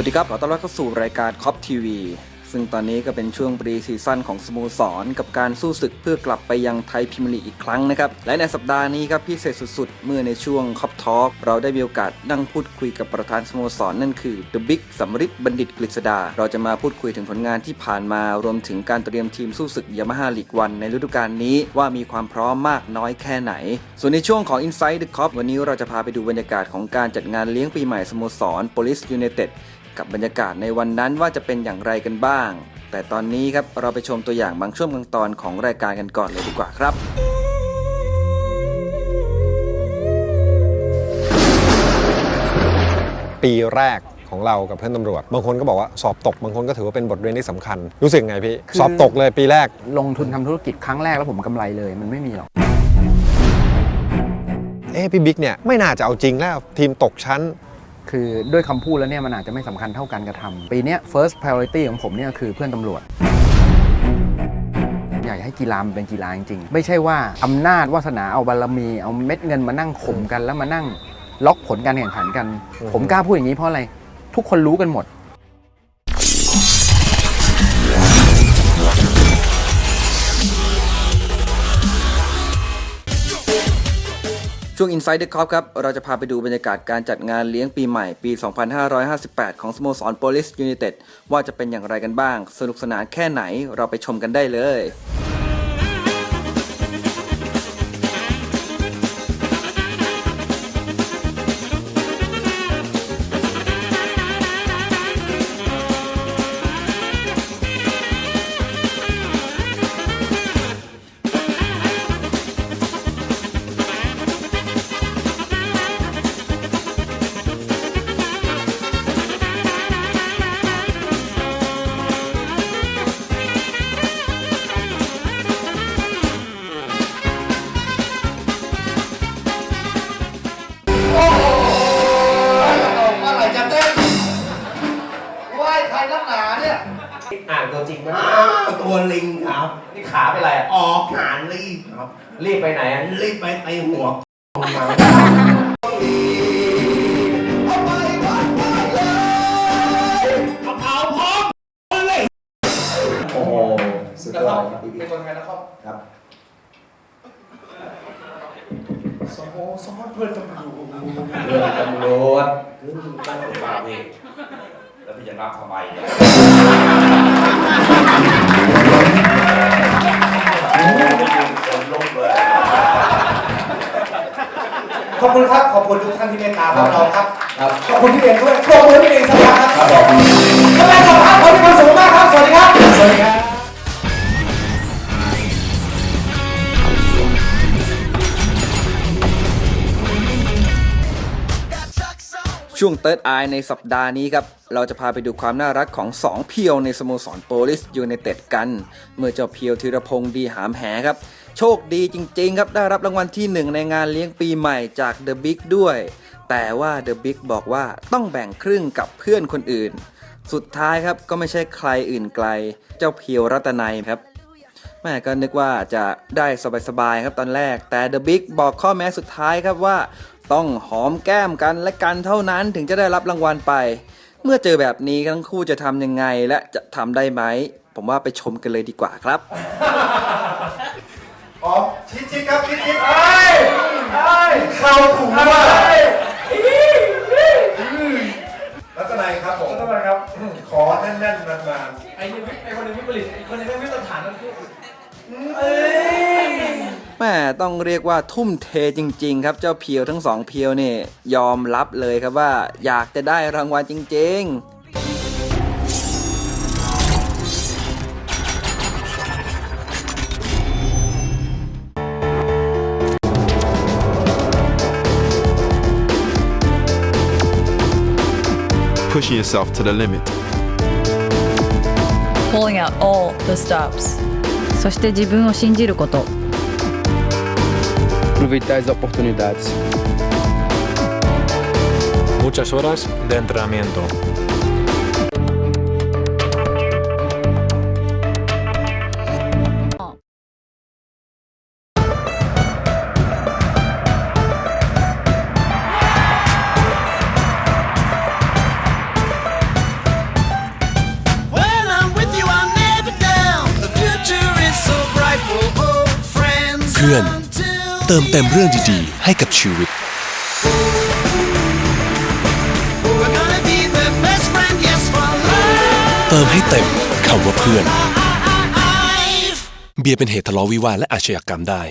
สวัสดีครับ ขอต้อนรับเข้าสู่รายการคอปทีวีซึ่งตอนนี้ก็เป็นช่วงปรีซีซั่นของสโมสร กับการสู้ศึกเพื่อกลับไปยังไทยพรีเมียร์ลีอีกครั้งนะครับ และในสัปดาห์นี้ครับพิเศษสุดๆ เมื่อในช่วงคอปทอ l k เราได้มีโอกาสนั่งพูดคุยกับประธานสโมสรนั่นคือ The Big สำริดบัณฑิตกฤษดา เราจะมาพูดคุยถึงผลงานที่ผ่านมารวมถึงการเตรียมทีมสู้ศึกยามาฮ่าลีกวันในฤดูกาลนี้ว่ามีความพร้อมมากน้อยแค่ไหน ส่วนในช่วงของ Inside the Cop วันนี้เราจะพาไปดูบรรยากาศของการจัดงานเลี้ยงปีใหม่สโมสร Police United กับบรรยากาศในวันนั้นว่าจะเป็นอย่างไรกันบ้าง แต่ตอนนี้ครับเราไปชมตัวอย่างบางช่วงบางตอนของรายการกันก่อนเลยดีกว่าครับ ปีแรกของเรากับเพื่อนตำรวจ บางคนก็บอกว่าสอบตก บางคนก็ถือว่าเป็นบทเรียนที่สำคัญ รู้สึกไงพี่ คือ สอบตกเลยปีแรก ลงทุนทำธุรกิจครั้งแรกแล้วผมกำไรเลย มันไม่มีหรอก เอ๊ะพี่บิ๊กเนี่ยไม่น่าจะเอาจริงแล้วทีมตกชั้น คือด้วยคำพูดแล้วเนี่ยมันอาจจะไม่สำคัญเท่าการกระทำปีนี้ first priority ของผมเนี่ยคือเพื่อนตำรวจอยากให้กีฬามันเป็นกีฬาจริงๆ ไม่ใช่ว่าอำนาจวาสนาเอาบารมี เอาเม็ดเงินมานั่งข่มกันแล้วมานั่งล็อกผลการแข่งขันกัน ผมกล้าพูดอย่างนี้เพราะอะไร ทุกคนรู้กันหมด ช่วง Inside the Cop ครับ เราจะพาไปดูบรรยากาศการจัดงานเลี้ยงปีใหม่ปี 2558 ของสโมสร Police United ว่าจะเป็นอย่างไรกันบ้าง สนุกสนานแค่ไหนเราไปชมกันได้เลยาวตัวลิงครับ นี่ขาเป็นไรอะออกงานรีบครับ รีบไปไหนอะรีบไปไปหัวครับเอาพร้อมเลยโอ้โหสุดยอดครับพี่เป็นคนไทยนะครับครับสโมสรเพื่อนตำรวจเรื่องตำรวจขึ้นตั้งแต่มาพี่แล้วพี่จะนับทำไม เนี่ยคนลุกเลยขอบคุณครับ ขอบคุณทุกท่านที่เมตตาพวกเราครับ ขอบคุณที่เองด้วยขอบคุณที่เองสักครั้งครับกำลังกับพับขอบคุณสูงมากครับ สวัสดีครับ สวัสดีครับ ช่วง Third Eye ในสัปดาห์นี้ครับ เราจะพาไปดูความน่ารักของ 2 เพียวในสโมสรโปลิสยูไนเต็ดกัน เมื่อเจ้าเพียวธีรพงศ์ดีหามแหครับ โชคดีจริง ๆ ครับ ได้รับรางวัลที่ 1 ในงานเลี้ยงปีใหม่จาก The Big ด้วย แต่ว่า The Big บอกว่าต้องแบ่งครึ่งกับเพื่อนคนอื่น สุดท้ายครับก็ไม่ใช่ใครอื่นไกล เจ้าเพียวรัตนัยครับแม่ก็นึกว่าจะได้สบายๆครับตอนแรก แต่ The Big บอกข้อแม้สุดท้ายครับว่า ต้องหอมแก้มกันและกันเท่านั้นถึงจะได้รับรางวัลไป เมื่อเจอแบบนี้ทั้งคู่จะทำยังไงและจะทำได้ไหม ผมว่าไปชมกันเลยดีกว่าครับ อ๋อชิดชิดครับชิดชิดเอ้ยเอ้ยเข่าถูกว่ารัตนัยครับผมรัตนัยครับ ขอแน่นๆนานๆไอ้นี่ไอ้คนหนึงวิปริตไอ้คนหนึงไม่วิตรฐานนั่นคือ แม่ต้องเรียกว่าทุ่มเทจริง ๆ ครับเจ้าเพียวทั้งสองเพียวเนี่ยยอมรับเลยครับว่า อยากจะได้รางวัลจริง ๆ pushing yourself to the limit. pulling out all the stops. そして自分を信じること Aproveitar as oportunidades. Muchas horas de entrenamiento. เติมเต็มเรื่องดีๆ ให้กับชีวิต เติมให้เต็มคำว่าเพื่อน เบียร์เป็นเหตุทะเลาะวิวาทและอาชญากรรมได้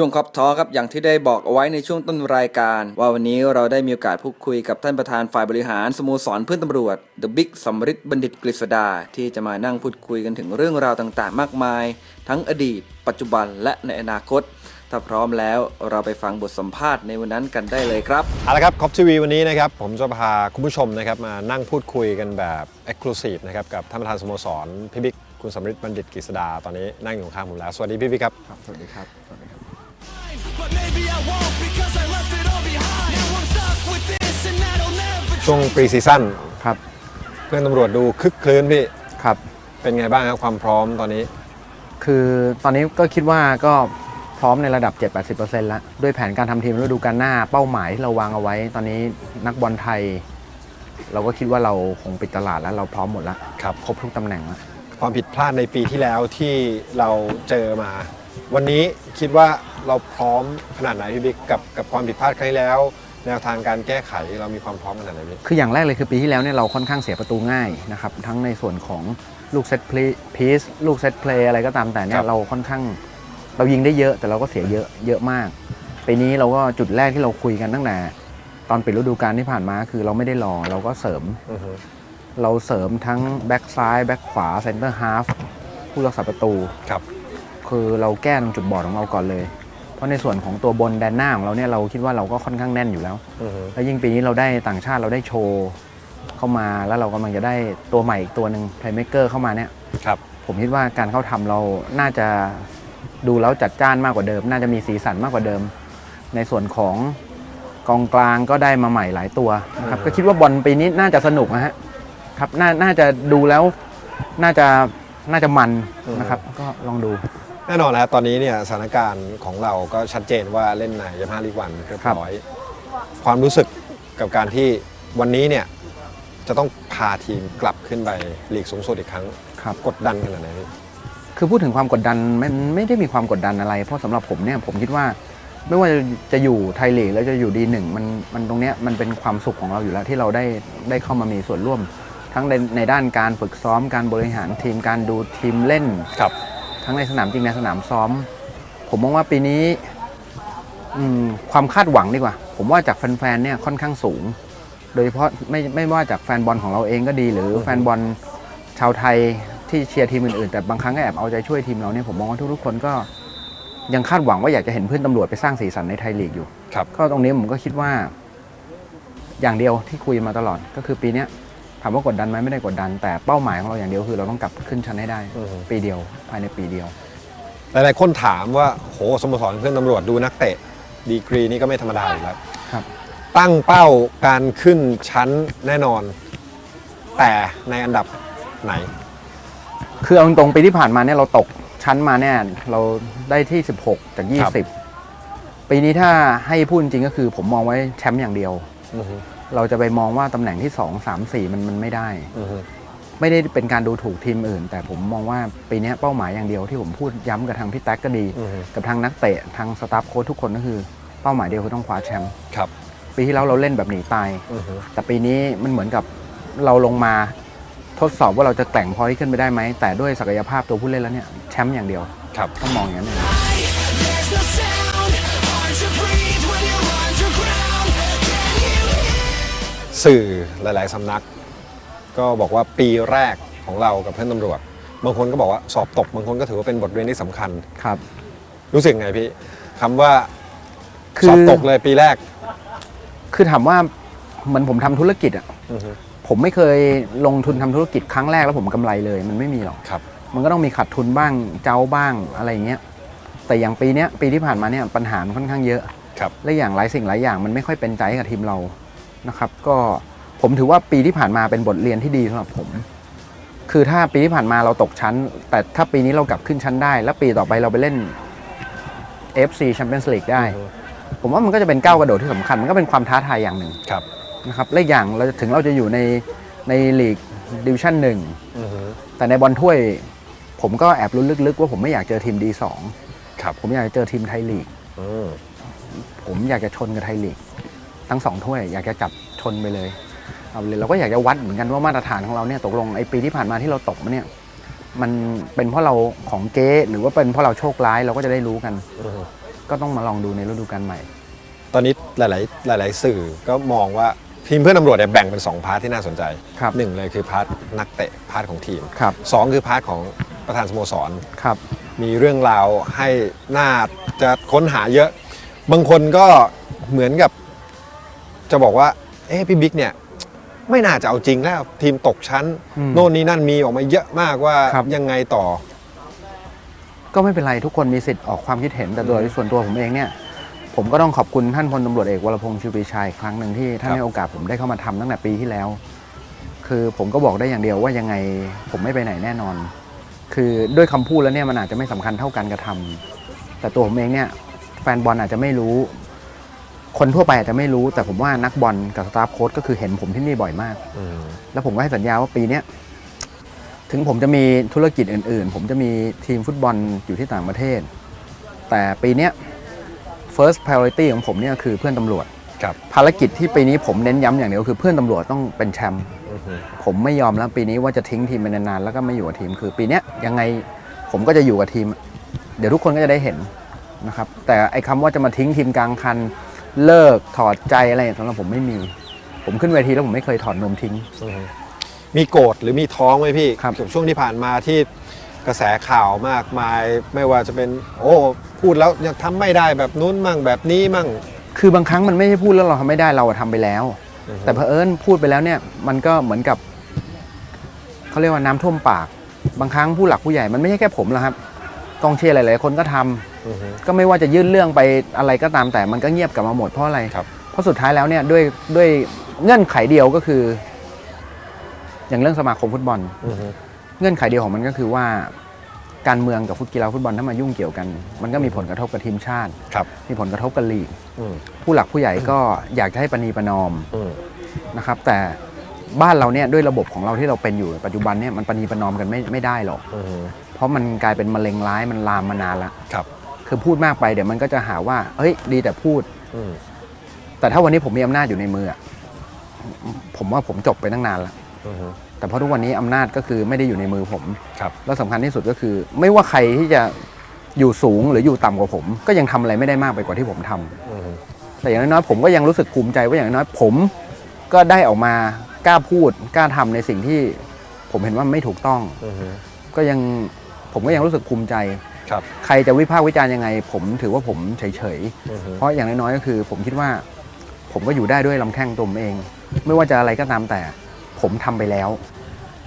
ช่วงครอบทอครับอย่างที่ได้บอกเอาไว้ในช่วงต้นรายการ ว่าวันนี้เราได้มีโอกาสพูดคุยกับท่านประธานฝ่ายบริหารสโมสรเพื่อนตำรวจ The Big สำริดบัณฑิตกฤษดา ที่จะมานั่งพูดคุยกันถึงเรื่องราวต่างๆ มากมาย ทั้งอดีต ปัจจุบันและในอนาคต ถ้าพร้อมแล้วเราไปฟังบทสัมภาษณ์ในวันนั้นกันได้เลยครับ เอาละครับคอปทีวีวันนี้นะครับผมจะพาคุณผู้ชมนะครับมานั่งพูดคุยกันแบบ Exclusive นะครับกับท่านประธานสโมสรพี่บิ๊กคุณสำริดบัณฑิตกฤษดาตอนนี้นั่งอยู่ข้างผมแล้วสวัสดีพี่บิ๊กครับสวัสดีครับ สวัสดีครับ ช่วงปรีซีซั่นครับ เพื่อนตำรวจดูคึกคลื้นพี่ ครับ เป็นไงบ้างครับความพร้อมตอนนี้ คือตอนนี้ก็คิดว่าก็พร้อมในระดับ 7-80%แล้ว ด้วยแผนการทำทีมฤดูกาลหน้าเป้าหมายที่เราวางเอาไว้ ตอนนี้นักบอลไทย เราก็คิดว่าเราคงปิดตลาดแล้วเราพร้อมหมดแล้วครับ ครบทุกตำแหน่งแล้วความผิดพลาดในปีที่แล้วที่เราเจอมา วันนี้คิดว่าเราพร้อมขนาดไหนพี่บิ๊กกับกับความผิดพลาดครั้งที่แล้ว แนวทางการแก้ไขเรามีความพร้อมขนาดไหนพี่คืออย่างแรกเลยคือปีที่แล้วเนี่ยเราค่อนข้างเสียประตูง่ายนะครับทั้งในส่วนของลูกเซตพีซลูกเซตเพลย์อะไรก็ตามแต่เนี่ยเราค่อนข้างเรายิงได้เยอะแต่เราก็เสียเยอะเยอะมากปีนี้เราก็จุดแรกที่เราคุยกันตั้งแต่ตอนปิดฤดูกาลที่ผ่านมาคือเราไม่ได้รอเราก็เสริมอือฮึเราเสริมทั้งแบ็กซ้ายแบ็กขวาเซนเตอร์ฮาฟผู้รักษาประตูครับ คือเราแก้ตรงจุดบอดของเราก่อนเลย เพราะในส่วนของตัวบนแดนหน้าของเราเนี่ยเราคิดว่าเราก็ค่อนข้างแน่นอยู่แล้วอือฮึแล้วยิ่งปีนี้เราได้ต่างชาติเราได้โชว์เข้ามาแล้วเรากำลังจะได้ตัวใหม่อีกตัวหนึ่งไพลเมเกอร์เข้ามาเนี่ยครับผมคิดว่าการเข้าทำเราน่าจะดูแล้วจัดจ้านมากกว่าเดิม น่าจะมีสีสันมากกว่าเดิม ในส่วนของกองกลางก็ได้มาใหม่หลายตัวนะครับก็คิดว่าบอลปีนี้น่าจะสนุกนะฮะครับน่าน่าจะดูแล้วน่าจะน่าจะมันนะครับ ก็ลองดู แน่นอนแล้วตอนนี้เนี่ยสถานการณ์ของเราก็ชัดเจนว่าเล่นในยามาลีกวันเรียบร้อยความรู้สึกกับการที่วันนี้เนี่ยจะต้องพาทีมกลับขึ้นไปลีกสูงสุดอีกครั้งครับกดดันขนาดไหนพี่คือพูดถึงความกดดันมันไม่ได้มีความกดดันอะไร เพราะสำหรับผมเนี่ยผมคิดว่า ไม่ว่าจะอยู่ไทยลีกแล้วจะอยู่ดีหนึ่งมันมันตรงเนี้ยมันเป็นความสุขของเราอยู่แล้วที่เราได้ได้เข้ามามีส่วนร่วม ทั้งในในด้านการฝึกซ้อมการบริหารทีมการดูทีมเล่นครับ ทั้งในสนามจริงในสนามซ้อม ผมมองว่าปีนี้อืมความคาดหวังดีกว่า ผมว่าจากแฟนๆเนี่ยค่อนข้างสูง โดยเฉพาะไม่ไม่ว่าจากแฟนบอลของเราเองก็ดี หรือแฟนบอลชาวไทยที่เชียร์ทีมอื่นๆแต่บางครั้งก็แอบเอาใจช่วยทีมเราเนี่ยผมมองว่าทุกๆคนก็ยังคาดหวังว่าอยากจะเห็นเพื่อนตำรวจไปสร้างสีสันในไทยลีกอยู่ครับก็ตรงนี้ผมก็คิดว่า อย่างเดียวที่คุยมาตลอดก็คือปีเนี้ย ถามว่ากดดันไหมไม่ได้กดดัน แต่เป้าหมายของเราอย่างเดียวคือเราต้องกลับขึ้นชั้นให้ได้ อือฮึ ปีเดียวภายในปีเดียว หลายๆคนถามว่าโหสโมสรเพื่อนตำรวจดูนักเตะ ดีกรีนี่ก็ไม่ธรรมดาอยู่แล้วครับ ตั้งเป้าการขึ้นชั้นแน่นอน แต่ในอันดับไหน คือเอาตรงๆปีที่ผ่านมาเนี่ยเราตกชั้นมาเนี่ยเราได้ที่ 16 จาก ครับ 20 ปีนี้ถ้าให้พูดจริงก็คือผมมองไว้แชมป์อย่างเดียว อือฮึ เราจะไปมองว่าตำแหน่งที่ 2 3 4 มันมันไม่ได้อือฮึไม่ได้เป็นการดูถูกทีมอื่น แต่ผมมองว่าปีนี้เป้าหมายอย่างเดียวที่ผมพูดย้ำกับทางพี่แท็กก็ดีอือฮึกับทางนักเตะทางสตาฟโค้ชทุกคนก็คือ เป้าหมายเดียวคือต้องคว้าแชมป์ครับปีที่แล้วเราเล่นแบบหนีตายอือฮึแต่ปีนี้มันเหมือนกับเราลงมาทดสอบว่าเราจะแต่งพอที่ขึ้นไปได้ไหม แต่ด้วยศักยภาพตัวผู้เล่นแล้วเนี่ยแชมป์อย่างเดียว ครับ ต้องมองอย่างนั้นเลย สื่อหลาย ๆสำนัก ก็บอกว่าปีแรกของเรากับเพื่อนตำรวจ บางคนก็บอกว่าสอบตก บางคนก็ถือว่าเป็นบทเรียนที่สำคัญ ครับ รู้สึกไงพี่คำว่าคืสอบอตกเลยปีแรกคือถามว่าเหมือนผมทำธุรกิจอะอือฮึผมไม่เคยลงทุนทำธุรกิจครั้งแรกแล้วผมกำไรเลย มันไม่มีหรอก ครับ มันก็ต้องมีขาดทุนบ้างเจ้าบ้างอะไรอย่างเงี้ยแต่อย่างปีเนี้ยปีที่ผ่านมาเนี่ยปัญหามันค่อนข้างเยอะ ครับ และอย่างหลายสิ่งหลายอย่างมันไม่ค่อยเป็นใจให้กับทีมเรา นะครับก็ผมถือว่าปีที่ผ่านมาเป็นบทเรียนที่ดีสำหรับผม คือถ้าปีที่ผ่านมาเราตกชั้น แต่ถ้าปีนี้เรากลับขึ้นชั้นได้ แล้วปีต่อไปเราไปเล่น FC Champions League ได้ ผมว่ามันก็จะเป็นก้าวกระโดดที่สำคัญ มันก็เป็นความท้าทายอย่างหนึ่งครับนะครับและอีกอย่างเราถึงเราจะอยู่ในในลีกดิวิชั่นหนึ่งอือฮึแต่ในบอลถ้วย ผมก็แอบลุ้นลึกๆ ว่าผมไม่อยากเจอทีมดีสองครับผมอยากจะเจอทีมไทยลีกอืมผมอยากจะชนกับไทยลีก ทั้งสองถ้วยอยากจะจับชนไปเลยเอาเลยเราก็อยากจะวัดเหมือนกันว่ามาตรฐานของเราเนี่ยตกลงไอ้ปีที่ผ่านมาที่เราตกมาเนี่ยมันเป็นเพราะเราของเก๊หรือว่าเป็นเพราะเราโชคร้ายเราก็จะได้รู้กันอือฮึก็ต้องมาลองดูในฤดูกาลใหม่ ตอนนี้หลาย ๆ หลาย ๆ สื่อก็มองว่าทีมเพื่อนตำรวจเนี่ยแบ่งเป็น 2 พาร์ทที่น่าสนใจครับหนึ่งเลยคือพาร์ทนักเตะพาร์ทของทีมครับสองคือพาร์ทของประธานสโมสรครับ มีเรื่องราวให้น่าจะค้นหาเยอะ บางคนก็เหมือนกับ จะบอกว่าเอ๊ะพี่บิ๊กเนี่ยไม่น่าจะเอาจริงแล้วทีมตกชั้น อืมโน่นนี่นั่นมีออกมาเยอะมากว่าครับ ยังไงต่อ ก็ไม่เป็นไรทุกคนมีสิทธิ์ออกความคิดเห็นแต่โดยส่วนตัวผมเองเนี่ย ผมก็ต้องขอบคุณท่านพลตำรวจเอกวรพงษ์ชูปรีชาอีกครั้งหนึ่งที่ท่านครับ ให้โอกาสผมได้เข้ามาทำตั้งแต่ปีที่แล้ว คือผมก็บอกได้อย่างเดียวว่ายังไงผมไม่ไปไหนแน่นอน คือด้วยคำพูดแล้วเนี่ยมันอาจจะไม่สำคัญเท่าการกระทำแต่ตัวผมเองเนี่ยแฟนบอลอาจจะไม่รู้ คนทั่วไปอาจจะไม่รู้แต่ผมว่านักบอลกับสตาฟโค้ชก็คือเห็นผมที่นี่บ่อยมาก อืมแล้วผมก็ให้สัญญาว่าปีเนี้ยถึงผมจะมีธุรกิจอื่น ๆ ผมจะมีทีมฟุตบอลอยู่ที่ต่างประเทศ แต่ปีเนี้ย first priority ของผมเนี่ยคือเพื่อนตำรวจ ครับภารกิจที่ปีนี้ผมเน้นย้ำอย่างเดียวคือเพื่อนตำรวจต้องเป็นแชมป์ อือฮึผมไม่ยอมแล้วปีนี้ว่าจะทิ้งทีมไปนานๆแล้วก็ไม่อยู่กับทีมคือปีเนี้ยยังไงผมก็จะอยู่กับทีม เดี๋ยวทุกคนก็จะได้เห็นนะครับแต่ไอ้คำว่าจะมาทิ้งทีมกลางคัน เลิกถอดใจอะไรสำหรับผมไม่มี ผมขึ้นเวทีแล้วผมไม่เคยถอดนมทิ้งอือฮึมีโกรธหรือมีท้องไหมพี่ครับ กับช่วงที่ผ่านมาที่กระแสข่าวมากมาย ไม่ว่าจะเป็น โอ้พูดแล้วยังทำไม่ได้แบบนู้นมั่งแบบนี้มั่ง คือบางครั้งมันไม่ใช่พูดแล้วเราทำไม่ได้เราอะทำไปแล้ว อือฮึ แต่เผอิญพูดไปแล้วเนี่ยมันก็เหมือนกับเขาเรียกว่าน้ำท่วมปาก บางครั้งผู้หลักผู้ใหญ่มันไม่ใช่แค่ผมหรอกครับกองเชียร์หลาย ๆ คนก็ทำอือฮึ ก็ไม่ว่าจะยื่นเรื่องไปอะไรก็ตามแต่มันก็เงียบกลับมาหมดเพราะอะไรครับ เพราะสุดท้ายแล้วเนี่ยด้วยด้วยเงื่อนไขเดียวก็คือ อย่างเรื่องสมาคมฟุตบอล อือฮึ เงื่อนไขเดียวของมันก็คือว่า การเมืองกับฟุตกีฬาฟุตบอลถ้ามายุ่งเกี่ยวกัน มันก็มีผลกระทบกับทีมชาติ ครับ มีผลกระทบกับลีก อืมผู้หลักผู้ใหญ่ก็อยากจะให้ปณีประนอมอืมนะครับ แต่บ้านเราเนี่ยด้วยระบบของเราที่เราเป็นอยู่ปัจจุบันเนี่ยมันปณีประนอมกันไม่ไม่ได้หรอก อืมเพราะมันกลายเป็นมะเร็งร้ายมันลามมานานแล้วครับ คือพูดมากไปเดี๋ยวมันก็จะหาว่า เฮ้ย ดีแต่พูด อืมแต่ถ้าวันนี้ผมมีอำนาจอยู่ในมืออะผมว่าผมจบไปตั้งนานแล้วอือฮึแต่เพราะทุกวันนี้อำนาจก็คือไม่ได้อยู่ในมือผม ครับ แล้วสำคัญที่สุดก็คือ ไม่ว่าใครที่จะอยู่สูงหรืออยู่ต่ำกว่าผม ก็ยังทำอะไรไม่ได้มากไปกว่าที่ผมทำอืมแต่อย่างน้อยๆผมก็ยังรู้สึกภูมิใจว่าอย่างน้อยๆผม ก็ได้ออกมากล้าพูดกล้าทำในสิ่งที่ผมเห็นว่าไม่ถูกต้อง อือฮึก็ยังผมก็ยังรู้สึกภูมิใจ ครับ ใครจะวิพากษ์วิจารณ์ยังไง ผมถือว่าผมเฉยอือฮึๆเพราะอย่างน้อยๆก็คือ ผมคิดว่า ผมก็อยู่ได้ด้วยลำแข้งตัวผมเอง ไม่ว่าจะอะไรก็ตามแต่ ผมทำไปแล้ว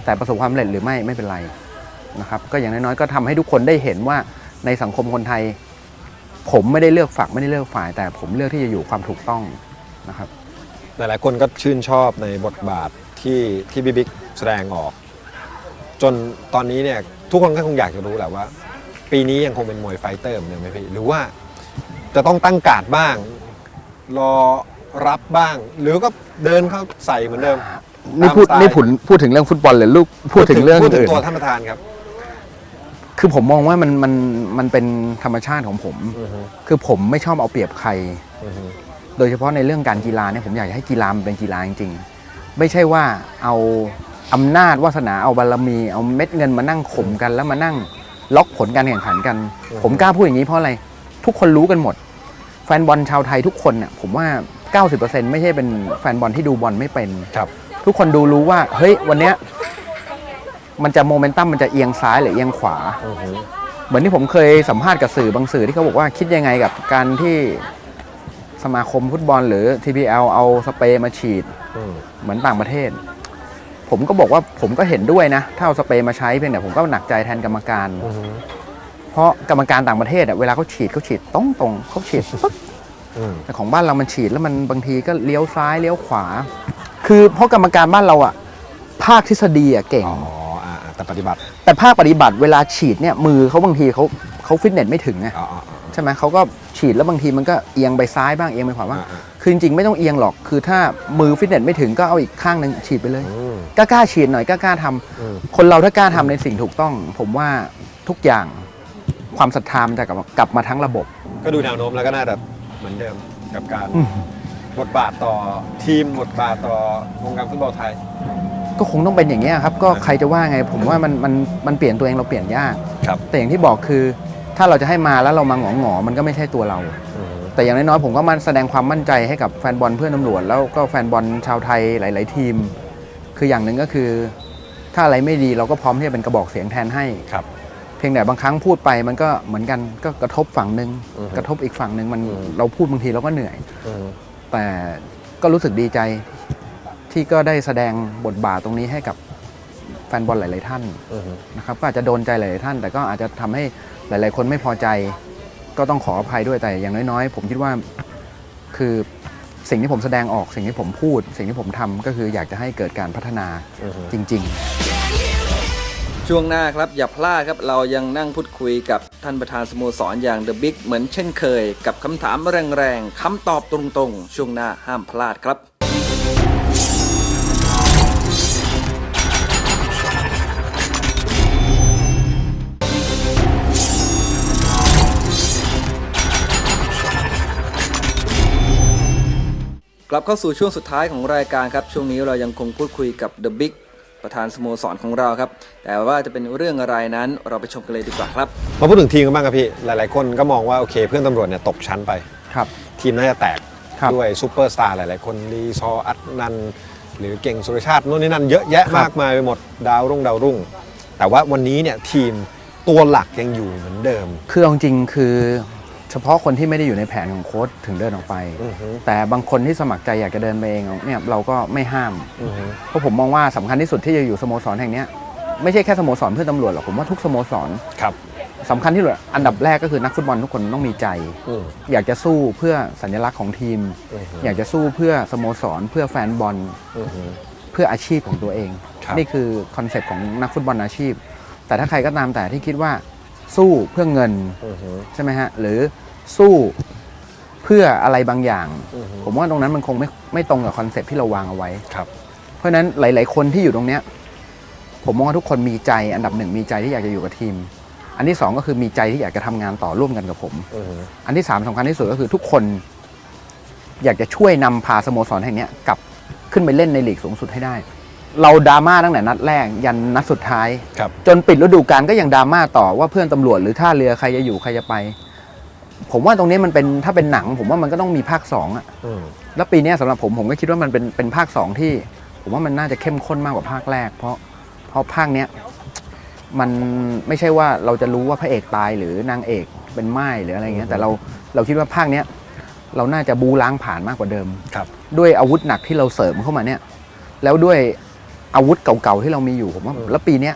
แต่ประสบความสำเร็จหรือไม่ไม่เป็นไรนะครับ ก็อย่างน้อยๆก็ทำให้ทุกคนได้เห็นว่าในสังคมคนไทย ผมไม่ได้เลือกฝักไม่ได้เลือกฝ่าย แต่ผมเลือกที่จะอยู่ความถูกต้องนะครับ หลายๆคนก็ชื่นชอบในบทบาทที่ที่พี่บิ๊กแสดงออก จนตอนนี้เนี่ยทุกคนก็คงอยากจะรู้แหละว่า ปีนี้ยังคงเป็นมวยไฟเตอร์เหมือนเดิมไหมพี่หรือว่าจะต้องตั้งการ์ดบ้าง รอรับบ้าง หรือก็เดินเข้าใส่เหมือนเดิมนี่พูดตามสไตล์นี่พูดพูดถึงเรื่องฟุตบอลหรือลูกพูดถึงเรื่องพูดถึงอื่นตัวท่านประธานครับคือผมมองว่ามันมันมันเป็นธรรมชาติของผม อือฮึคือผมไม่ชอบเอาเปรียบใคร อือฮึโดยเฉพาะในเรื่องการกีฬาเนี่ยผมอยากจะให้กีฬามันเป็นกีฬาจริงๆ ไม่ใช่ว่าเอาอำนาจวาสนาเอาบารมี เอาเม็ดเงินมานั่งข่มกันแล้วมานั่ง ล็อกผลการแข่งขันกัน ผมกล้าพูดอย่างนี้เพราะอะไร ทุกคนรู้กันหมด แฟนบอลชาวไทยทุกคนเนี่ยผมว่า 90%ไม่ใช่เป็นแฟนบอลที่ดูบอลไม่เป็น ครับ ทุกคนดูรู้ว่า เฮ้ย วันเนี้ยมันจะโมเมนตัมมันจะเอียงซ้ายหรือเอียงขวา อือฮึเหมือนที่ผมเคยสัมภาษณ์กับสื่อบางสื่อที่เขาบอกว่าคิดยังไงกับการที่สมาคมฟุตบอลหรือ TPL เอาสเปรย์มาฉีด อืมเหมือนต่างประเทศ ผมก็บอกว่าผมก็เห็นด้วยนะถ้าเอาสเปรย์มาใช้เพียงแต่ผมก็หนักใจแทนกรรมการอือฮึเพราะกรรมการต่างประเทศอะเวลาเขาฉีดเขาฉีดตรงตรงๆเขาฉีดปึ๊บอืมแต่ของบ้านเรามันฉีดแล้วมันบางทีก็เลี้ยวซ้ายเลี้ยวขวา คือเพราะกรรมการบ้านเราอะภาคทฤษฎีอะเก่งอ๋ออ่าอ่าแต่ปฏิบัติ แต่ภาคปฏิบัติเวลาฉีดเนี่ยมือเขาบางทีเขาเขาฟิตเนสไม่ถึงไงอ๋ออ๋ออ๋อใช่ไหมเขาก็ฉีดแล้วบางทีมันก็เอียงไปซ้ายบ้างเอียงไปขวาบ้างอ่าอ่า คือจริงๆไม่ต้องเอียงหรอก คือถ้ามือฟิตเนสไม่ถึงก็เอาอีกข้างหนึ่งฉีดไปเลย อืมกล้าๆฉีดหน่อยกล้าๆทำอืม คนเราถ้ากล้าทำในสิ่งถูกต้อง ผมว่าทุกอย่างความศรัทธามันจะกลับมากลับมาทั้งระบบ ก็ดูแนวโน้มแล้วก็น่าจะเหมือนเดิมกับการอืม บทบาทต่อทีมบทบาทต่อวงการฟุตบอลไทย ก็คงต้องเป็นอย่างนี้ยครับ ก็ใครจะว่าไง ผมว่ามันมันมันเปลี่ยนตัวเองเราเปลี่ยนยาก ครับ แต่อย่างที่บอกคือ ถ้าเราจะให้มาแล้วเรามาหงอหงอๆมันก็ไม่ใช่ตัวเราอืม แต่อย่างน้อยๆผมก็มันแสดงความมั่นใจให้กับแฟนบอลเพื่อนตำรวจ แล้วก็แฟนบอลชาวไทยหลาย ๆ ทีม คืออย่างหนึ่งก็คือ ถ้าอะไรไม่ดีเราก็พร้อมที่จะเป็นกระบอกเสียงแทนให้ครับเพียงแต่บางครั้งพูดไปมันก็เหมือนกันก็กระทบฝั่งหนึ่งอือฮึกระทบอีกฝั่งหนึ่งมันอืมเราพูดบางทีเราก็เหนื่อยอืมแต่ก็รู้สึกดีใจที่ก็ได้แสดงบทบาทตรงนี้ให้กับแฟนบอลหลาย ๆ ท่านอืมนะครับก็อาจจะโดนใจหลาย ๆ ท่าน แต่ก็อาจจะทำให้หลาย ๆ คนไม่พอใจ ก็ต้องขออภัยด้วยแต่อย่างน้อยๆ ผมคิดว่าคือสิ่งที่ผมแสดงออกสิ่งที่ผมพูด สิ่งที่ผมทำก็คืออยากจะให้เกิดการพัฒนาอืมจริง ๆ ช่วงหน้าครับอย่าพลาดครับเรายังนั่งพูดคุยกับท่านประธานสโมสรอย่าง The Big เหมือนเช่นเคย กับคำถามแรงๆคำตอบตรงๆ ช่วงหน้าห้ามพลาดครับ กลับเข้าสู่ช่วงสุดท้ายของรายการครับ ช่วงนี้เรายังคงพูดคุยกับ The Big ประธานสโมสรของเราครับ แต่ว่าจะเป็นเรื่องอะไรนั้นเราไปชมกันเลยดีกว่าครับ มาพูดถึงทีมกันบ้างครับพี่ หลายๆ คนก็มองว่าโอเค เพื่อนตำรวจเนี่ยตกชั้นไป ครับ ทีมน่าจะแตก ครับด้วยซูเปอร์สตาร์หลาย ๆ คนลีซอร์อัดนัน หรือเก่งสุรชาติโน่นนี่นั่นเยอะแยะครับ มากมายไปหมดดาวรุ่งดาวรุ่ง แต่ว่าวันนี้เนี่ยทีมตัวหลักยังอยู่เหมือนเดิม คือเอาจริงๆคือ เฉพาะคนที่ไม่ได้อยู่ในแผนของโค้ชถึงเดินออกไป อือฮึ แต่บางคนที่สมัครใจอยากจะเดินไปเองเนี่ยเราก็ไม่ห้าม อือฮึ เพราะผมมองว่าสำคัญที่สุดที่จะอยู่สโมสรแห่งเนี้ยไม่ใช่แค่สโมสรเพื่อนตำรวจหรอกผมว่าทุกสโมสรครับ สำคัญที่สุดอันดับแรกก็คือนักฟุตบอลทุกคนต้องมีใจ อืม อยากจะสู้เพื่อสัญลักษณ์ของทีม อือฮึ อยากจะสู้เพื่อสโมสร เพื่อแฟนบอล อือฮึ เพื่ออาชีพของตัวเอง ครับ นี่คือคอนเซ็ปต์ของนักฟุตบอลอาชีพ แต่ถ้าใครก็ตามแต่ที่คิดว่า สู้เพื่อเงินอือฮึใช่ไหมฮะหรือสู้เพื่ออะไรบางอย่างอือฮึผมว่าตรงนั้นมันคงไม่ไม่ตรงกับคอนเซ็ปต์ที่เราวางเอาไว้ครับ เพราะฉะนั้นหลาย ๆ คนที่อยู่ตรงเนี้ย ผมมองว่าทุกคนมีใจ อันดับหนึ่งมีใจที่อยากจะอยู่กับทีม อันที่สองก็คือมีใจที่อยากจะทำงานต่อร่วมกันกับผมอือฮึอันที่สามสำคัญที่สุดก็คือทุกคน อยากจะช่วยนำพาสโมสรแห่งเนี้ยกลับขึ้นไปเล่นในลีกสูงสุดให้ได้ เราดราม่าตั้งแต่นัดแรกยันนัดสุดท้าย ครับ จนปิดฤดูกาลก็ยังดราม่าต่อว่าเพื่อนตำรวจหรือท่าเรือใครจะอยู่ใครจะไป ผมว่าตรงนี้มันเป็นถ้าเป็นหนัง ผมว่ามันก็ต้องมีภาคสองอะอืมแล้วปีเนี้ยสำหรับผมผมก็คิดว่ามันเป็นเป็นภาคสองที่ ผมว่ามันน่าจะเข้มข้นมากกว่าภาคแรก เพราะเพราะภาคเนี้ยมันไม่ใช่ว่าเราจะรู้ว่าพระเอกตายหรือนางเอกเป็นไม้หรืออะไรเงี้ยแต่เราเราคิดว่าภาคเนี้ยเราน่าจะบูล้างผ่านมากกว่าเดิม ครับ ด้วยอาวุธหนักที่เราเสริมเข้ามาเนี่ย แล้วด้วย อาวุธเก่าๆที่เรามีอยู่ผมว่าแล้วปีเนี้ย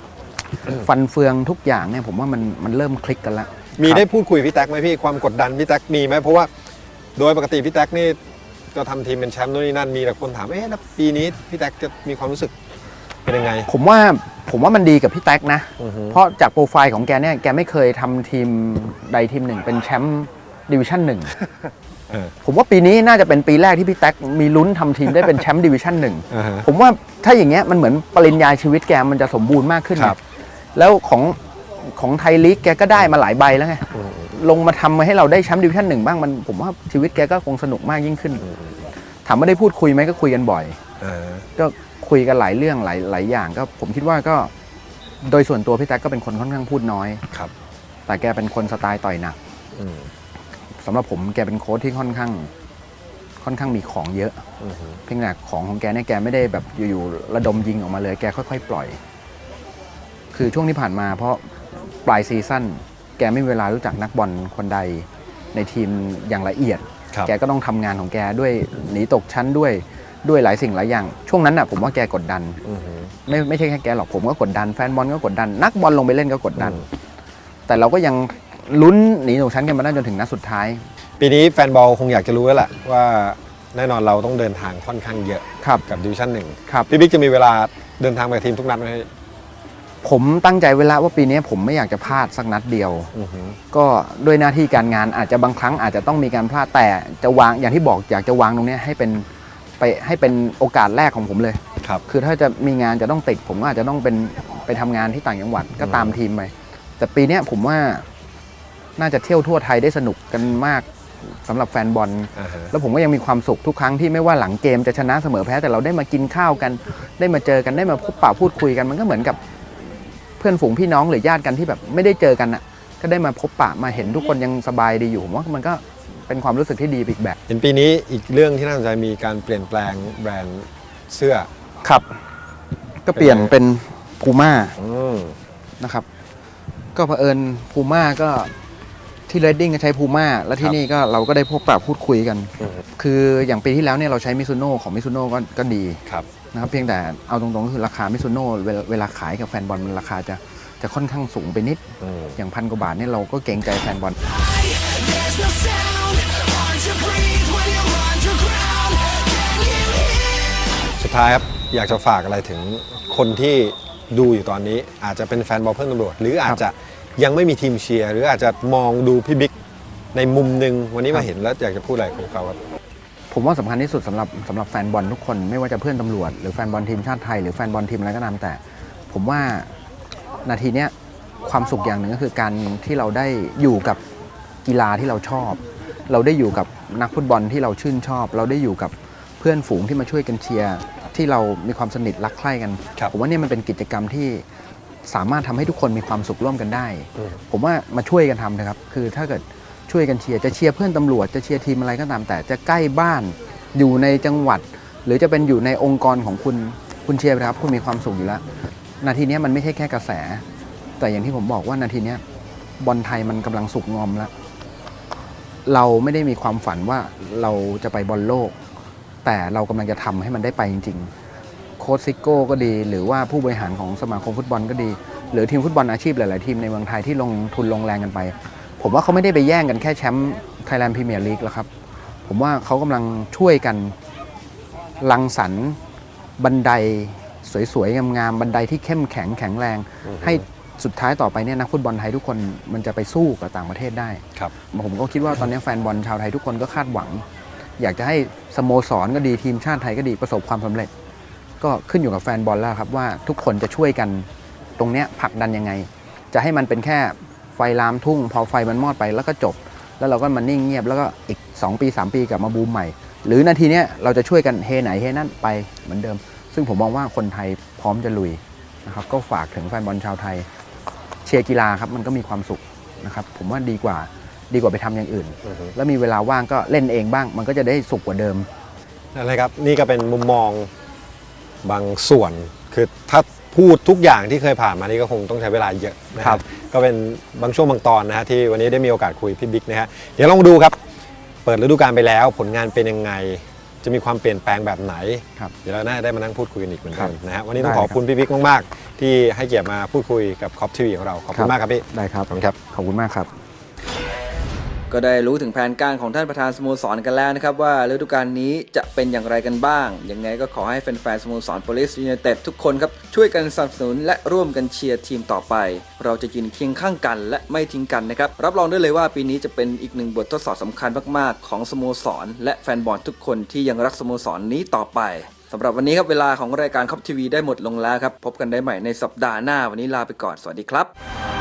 ฟันเฟืองทุกอย่างเนี่ยผมว่ามันมันเริ่มคลิกกันละมีครับได้พูดคุยกับพี่แท็กไหมพี่ความกดดันพี่แท็กมีไหมเพราะว่าโดยปกติพี่แท็กนี่ก็ทำทีมเป็นแชมป์โน่นนี่นั่นมีแต่คนถามเอ๊ะแล้วปีนี้พี่แท็กจะมีความรู้สึกเป็นยังไง ผมว่าผมว่ามันดีกับพี่แท็กนะอือฮึเพราะจากโปรไฟล์ของแกเนี่ยแกไม่เคยทำทีมใดทีมหนึ่งเป็นแชมป์ดิวิชั่นหนึ่งเออ ผมว่าปีนี้น่าจะเป็นปีแรกที่พี่แท็กมีลุ้นทำทีมได้เป็นแชมป์ดิวิชั่นหนึ่งอ่าฮะผมว่าถ้าอย่างเงี้ยมันเหมือนปริญญาชีวิตแกมันจะสมบูรณ์มากขึ้นครับ แล้วของของไทยลีกแกก็ได้มาหลายใบแล้วไงอืมลงมาทำมาให้เราได้แชมป์ดิวิชั่นหนึ่งบ้างมันผมว่าชีวิตแกก็คงสนุกมากยิ่งขึ้น ถามว่าได้พูดคุยไหมก็คุยกันบ่อยอ่าก็คุยกันหลายเรื่องหลายหลายอย่างก็ผมคิดว่าก็ โดยส่วนตัวพี่แท็กก็เป็นคนค่อนข้างพูดน้อยครับ แต่แกเป็นคนสไตล์ต่อยหนักอืม สำหรับผมแกเป็นโค้ชที่ค่อนข้าง ค่อนข้างมีของเยอะ อือฮึเพียงแต่ของของแกเนี่ยแกไม่ได้แบบอยู่ๆระดมยิงออกมาเลย แกค่อย ๆ ปล่อย คือช่วงที่ผ่านมา เพราะปลายซีซั่นแกไม่มีเวลารู้จักนักบอลคนใด ในทีมอย่างละเอียด ครับแกก็ต้องทำงานของแกด้วยหนีตกชั้นด้วยด้วยหลายสิ่งหลายอย่าง ช่วงนั้นน่ะผมว่าแกกดดัน อือฮึ ไม่ไม่ใช่แค่แกหรอกผมก็กดดันแฟนบอลก็กดดัน นักบอลลงไปเล่นก็กดดันแต่เราก็ยัง ลุ้นหนีตกชั้นกันมาได้จนถึงนัดสุดท้าย ปีนี้แฟนบอลคงอยากจะรู้แล้วแหละว่าแน่นอนเราต้องเดินทางค่อนข้างเยอะครับกับดิวิชั่นหนึ่งครับ พี่บิ๊กจะมีเวลาเดินทางไปกับทีมทุกนัดไหมผมตั้งใจไว้แล้วว่าปีนี้ผมไม่อยากจะพลาดสักนัดเดียวอือฮึก็ด้วยหน้าที่การงานอาจจะบางครั้งอาจจะต้องมีการพลาดแต่จะวางอย่างที่บอกอยากจะวางตรงเนี้ยให้เป็นไปให้เป็นโอกาสแรกของผมเลยครับคือถ้าจะมีงานจะต้องติด ผมก็อาจจะต้องเป็นไปทำงานที่ต่างจังหวัดก็ตามทีมไปแต่ปีเนี้ยผมว่า น่าจะเที่ยวทั่วไทยได้สนุกกันมากสำหรับแฟนบอลอ่าฮะแล้วผมก็ยังมีความสุขทุกครั้งที่ไม่ว่าหลังเกมจะชนะเสมอแพ้แต่เราได้มากินข้าวกัน ได้มาเจอกันได้มาพบปะพูดคุยกันมันก็เหมือนกับเพื่อนฝูงพี่น้องหรือญาติกันที่แบบไม่ได้เจอกันอะ ก็ได้มาพบปะมาเห็นทุกคนยังสบายดีอยู่ผมว่ามันก็เป็นความรู้สึกที่ดีไปอีกแบบ เห็นปีนี้อีกเรื่องที่น่าสนใจมีการเปลี่ยนแปลงแบรนด์เสื้อครับ ก็เปลี่ยนเป็นพูม่าอืมนะครับ ก็เผอิญพูม่าก็ ที่เรดดิ้งก็ใช้พูม่าแล้วที่นี่ก็เราก็ได้พบปะพูดคุยกันอืมคืออย่างปีที่แล้วเนี่ยเราใช้มิซูโน่ของมิซูโน่ก็ก็ดีครับนะครับเพียงแต่เอาตรงๆก็คือราคามิซูโน่เวลาเวลาขายกับแฟนบอลมันราคาจะจะค่อนข้างสูงไปนิดอืมอย่างพันกว่าบาทเนี่ยเราก็เกรงใจแฟนบอลสุดท้ายครับอยากจะฝากอะไรถึงคนที่ดูอยู่ตอนนี้อาจจะเป็นแฟนบอลเพื่อนตำรวจ หรืออาจจะ ยังไม่มีทีมเชียร์หรืออาจจะมองดูพี่บิ๊กในมุมหนึ่งวันนี้ครัมาบเห็นแล้วอยากจะพูดอะไรกับเขาครับผมว่าสำคัญที่สุดสำหรับสำหรับแฟนบอลทุกคนไม่ว่าจะเพื่อนตำรวจหรือแฟนบอลทีมชาติไทย หรือแฟนบอลทีมอะไรก็ตามแต่ ผมว่านาทีเนี้ยความสุขอย่างหนึ่งก็คือการที่เราได้อยู่กับกีฬาที่เราชอบ เราได้อยู่กับนักฟุตบอลที่เราชื่นชอบ เราได้อยู่กับเพื่อนฝูงที่มาช่วยกันเชียร์ที่เรามีความสนิทรักใคร่กันครับผมว่าเนี่ยมันเป็นกิจกรรมที่ สามารถทำให้ทุกคนมีความสุขร่วมกันได้อืมผมว่ามาช่วยกันทำนะครับ คือถ้าเกิดช่วยกันเชียร์จะเชียร์เพื่อนตำรวจจะเชียร์ทีมอะไรก็ตาม แต่จะใกล้บ้านอยู่ในจังหวัด หรือจะเป็นอยู่ในองค์กรของคุณคุณเชียร์ไปครับ คุณมีความสุขอยู่แล้ว นาทีเนี้ยมันไม่ใช่แค่กระแส แต่อย่างที่ผมบอกว่านาทีเนี้ยบอลไทยมันกำลังสุกงอมแล้วเราไม่ได้มีความฝันว่าเราจะไปบอลโลก แต่เรากำลังจะทำให้มันได้ไปจริงๆโค้ชซิโก้ก็ดี หรือว่าผู้บริหารของสมาคมฟุตบอลก็ดี หรือทีมฟุตบอลอาชีพหลาย ๆ ทีมในเมืองไทยที่ลงทุนลงแรงกันไป ผมว่าเขาไม่ได้ไปแย่งกันแค่แชมป์ไทยแลนด์พรีเมียร์ลีกแล้วครับ ผมว่าเขากำลังช่วยกันรังสรรค์บันไดสวย ๆ งาม ๆ บันไดที่เข้มแข็งแข็งแรง ให้สุดท้ายต่อไปเนี่ยนักฟุตบอลไทยทุกคนมันจะไปสู้กับต่างประเทศได้ครับผมก็คิดว่าตอนนี้แฟนบอลชาวไทยทุกคนก็คาดหวัง อยากจะให้สโมสรก็ดีทีมชาติไทยก็ดีประสบความสำเร็จ ก็ขึ้นอยู่กับแฟนบอลแล้วครับว่าทุกคนจะช่วยกันตรงเนี้ยผลักดันยังไง จะให้มันเป็นแค่ไฟลามทุ่ง พอไฟมันมอดไปแล้วก็จบ แล้วเราก็มานิ่งเงียบแล้วก็อีก 2 ปี 3 ปีกลับมาบูมใหม่ หรือนาทีเนี้ยเราจะช่วยกันเฮไหนเฮนั่นไปเหมือนเดิม ซึ่งผมมองว่าคนไทยพร้อมจะลุยนะครับก็ฝากถึงแฟนบอลชาวไทย เชียร์กีฬาครับมันก็มีความสุขนะครับผมว่าดีกว่าดีกว่าไปทำอย่างอื่นอือฮึแล้วมีเวลาว่างก็เล่นเองบ้าง มันก็จะได้สุขกว่าเดิม นั่นแหละครับ นี่ก็เป็นมุมมอง บางส่วนคือถ้าพูดทุกอย่างที่เคยผ่านมานี่ก็คงต้องใช้เวลาเยอะนะคครัรับบก็เป็นบางช่วงบางตอนนะฮะที่วันนี้ได้มีโอกาสคุยพี่บิ๊กนะฮะเดี๋ยวลองดูครับ เปิดฤดูกาลไปแล้ว ผลงานเป็นยังไงจะมีความเปลี่ยนแปลงแบบไหนครับเดี๋ยวเราน่าจะได้มานั่งพูดคุยกันอีกเหมือนครักันบนะฮะวันนี้ต้องได้ขอบคุณพี่บิ๊กมาก ๆ ที่ให้เกียรติมาพูดคุยกับคอปทีวีของเราขอบคุณมากครับพี่ได้ครับขอบคุณครับขอบคุณมากครับ ก็ได้รู้ถึงแผนการของท่านประธานสโมสรกันแล้วนะครับ ว่าฤดูกาลนี้จะเป็นอย่างไรกันบ้าง ยังไงก็ขอให้แฟนๆสโมสร Police United ทุกคนครับ ช่วยกันสนับสนุนและร่วมกันเชียร์ทีมต่อไป เราจะยืนเคียงข้างกันและไม่ทิ้งกันนะครับ รับรองได้เลยว่าปีนี้จะเป็นอีกหนึ่งบททดสอบสำคัญมากๆ ของสโมสร และแฟนบอลทุกคนที่ยังรักสโมสรนี้ต่อไปสำหรับวันนี้ครับเวลาของรายการคอปทีวีได้หมดลงแล้วครับ พบกันได้ใหม่ในสัปดาห์หน้าวันนี้ลาไปก่อนสวัสดีครับ